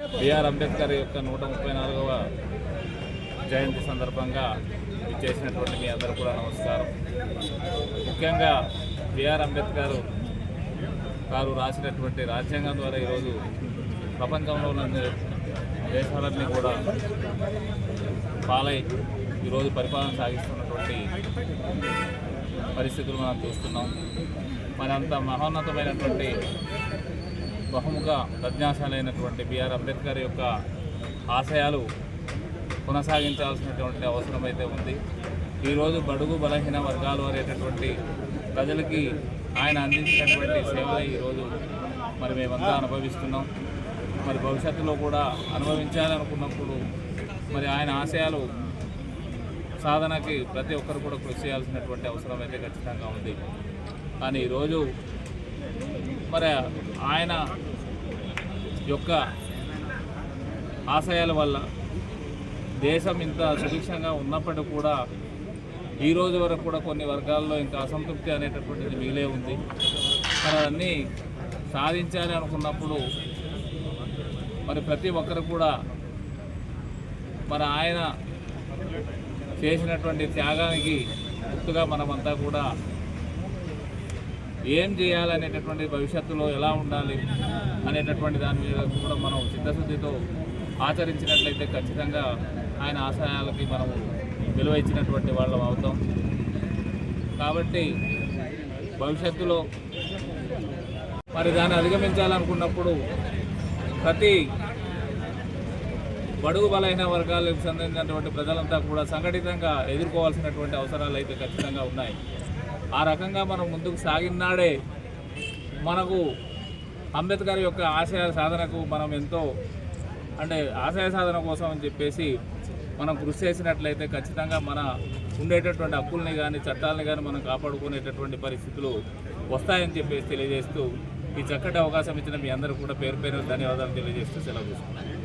BR Ambedkar యొక్క నూట ముప్పై నాలుగవ జయంతి సందర్భంగా ఇచ్చేసినటువంటి మీ అందరూ కూడా నమస్కారం. ముఖ్యంగా బిఆర్ అంబేద్కర్ గారు రాసినటువంటి రాజ్యాంగం ద్వారా ఈరోజు ప్రపంచంలో ఉన్న దేశాలన్నీ కూడా పాలై ఈరోజు పరిపాలన సాగిస్తున్నటువంటి పరిస్థితులు మనం చూస్తున్నాం. మరి అంత మహోన్నతమైనటువంటి బహుముఖ ప్రజ్ఞాశాలైనటువంటి బిఆర్ అంబేద్కర్ యొక్క ఆశయాలు కొనసాగించాల్సినటువంటి అవసరం అయితే ఉంది. ఈరోజు బడుగు బలహీన వర్గాలు అనేటటువంటి ప్రజలకి ఆయన అందించినటువంటి సేవలు ఈరోజు మరి మేమంతా అనుభవిస్తున్నాం. మరి భవిష్యత్తులో కూడా అనుభవించాలనుకున్నప్పుడు మరి ఆయన ఆశయాలు సాధనకి ప్రతి ఒక్కరు కూడా కృషి చేయాల్సినటువంటి అవసరం అయితే ఖచ్చితంగా ఉంది. కానీ ఈరోజు మరి ఆయన యొక్క ఆశయాల వల్ల దేశం ఇంత సుభిక్షంగా ఉన్నప్పటికీ కూడా ఈ రోజు వరకు కూడా కొన్ని వర్గాల్లో ఇంకా అసంతృప్తి అనేటటువంటిది మిగిలే ఉంది. మరి అన్నీ సాధించాలి అనుకున్నప్పుడు మరి ప్రతి ఒక్కరు కూడా మరి ఆయన చేసినటువంటి త్యాగానికి గుర్తుగా మనమంతా కూడా ఏం చేయాలనేటటువంటి భవిష్యత్తులో ఎలా ఉండాలి అనేటటువంటి దాని మీద కూడా మనం చిత్తశుద్ధితో ఆచరించినట్లయితే ఖచ్చితంగా ఆయన ఆశయాలకి మనము విలువ ఇచ్చినటువంటి వాళ్ళం అవుతాం. కాబట్టి భవిష్యత్తులో మరి దాన్ని అధిగమించాలనుకున్నప్పుడు ప్రతి బడుగు బలైన వర్గాలకు సంబంధించినటువంటి ప్రజలంతా కూడా సంఘటితంగా ఎదుర్కోవాల్సినటువంటి అవసరాలు అయితే ఖచ్చితంగా ఉన్నాయి. ఆ రకంగా మనం ముందుకు సాగినాడే మనకు అంబేద్కర్ యొక్క ఆశయ సాధనకు మనం ఎంతో అంటే ఆశయ సాధన కోసం అని చెప్పేసి మనం కృషి చేసినట్లయితే ఖచ్చితంగా మన ఉండేటటువంటి హక్కుల్ని కానీ చట్టాలని కానీ మనం కాపాడుకునేటటువంటి పరిస్థితులు వస్తాయని చెప్పేసి తెలియజేస్తూ ఈ చక్కటి అవకాశం ఇచ్చిన మీ అందరూ కూడా పేరు పేరు ధన్యవాదాలు తెలియజేస్తూ సెలవు తీసుకుంటాను